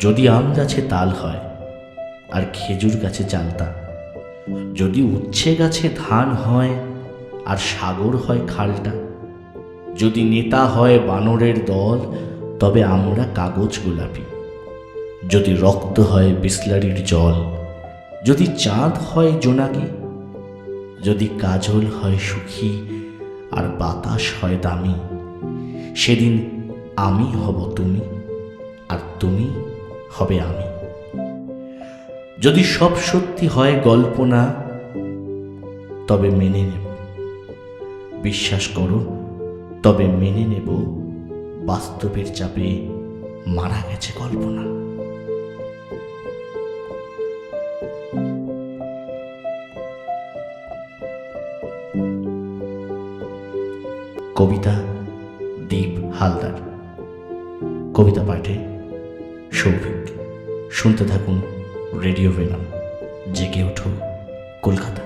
যদি আম গাছে তাল হয় আর খেজুর গাছে চালতা, যদি উচ্ছে গাছে ধান হয় আর সাগর হয় খালটা, যদি নেতা হয় বানরের দল, তবে আমরা কাগজ গোলাপি। যদি রক্ত হয় বিসলারির জল, যদি চাঁদ হয় জোনাকি, যদি কাজল হয় সুখী আর বাতাস হয় দামি, সেদিন আমি হব তুমি আর তুমি হবে আমি। যদি সব সত্যি হয় গল্প না তবে মেনে নেব। বিশ্বাস করো, তবে মেনে নেব, বাস্তবের চাপে মারা গেছে কল্পনা। কবিতা দীপ হালদার। কবিতা পাঠে সৌভিক শুনতে থাকুন রেডিও ভেনাম জেগে ওঠো কলকাতা।